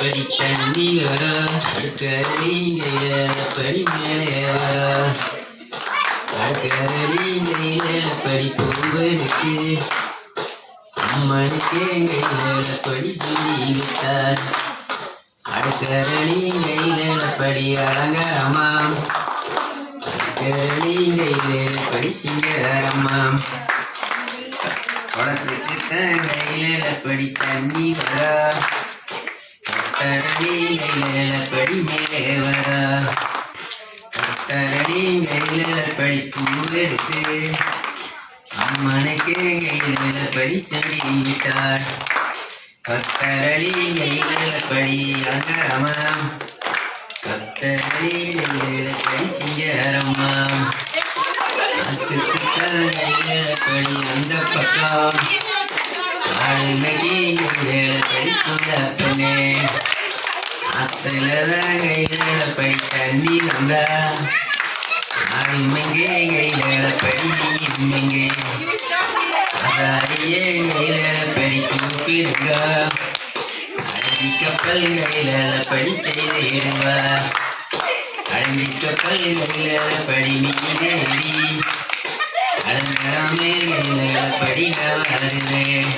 படித்த நீ வர அடுக்கற நீங்க படி மேலே வர அடுக்கற நீங்க படி பொங்கலுக்கு அம்மனுக்கு எங்கள் படி சொல்லி விட்டார். அடுக்கற நீங்க அலங்கரமாம் நீங்கள் படி சிங்கரமாம் குளத்துக்கு தண்டையில் படி தண்ணி வரா. கட்டரடி கையிலப்படி மேலே வரா கட்டரடி கையிலப்படி பூ எடுத்து அம்மனுக்கு கையிலப்படி சொல்லி விட்டார் கத்தரளி கையிலப்படி அகரமாம் கத்தரளி கையிலப்படி சிங்கரமாம். அத்துக்குத்தான் கையிலப்படி அந்த பக்கம் ஆளுநகி தண்ணி வந்தா ஆடிமங்கே கையிலப்படி நீ அதாரியே கையிலப்படி கூப்பிடுங்க அழகி கப்பல் கையிலப்படி செய்திடுங்க அழகி கப்பல் கையிலப்படி மீதேறி அழகாமே கையிலப்படி நான் அழுதுவேன்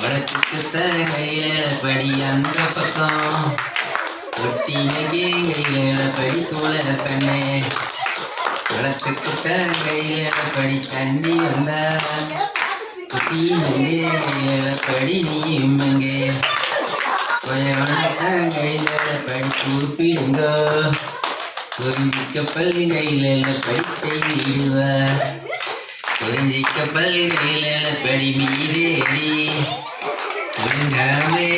வடக்குத்த கையிலப்படி அந்த பக்கம் கையிலப்படி குளத்துக்கு பெண்ணே வடக்குத்த தண்ணி வந்தா. குட்டி மங்கே கையிலப்படி நீயும் மங்கே கொயவனத்தான் கையிலப்படி கூப்பிடுங்க. குறிஞ்சி கப்பல் கையிலப்படி செய்திடுவார் குறிஞ்சி கப்பல் கையிலப்படி மீதேறி. அலங்காமே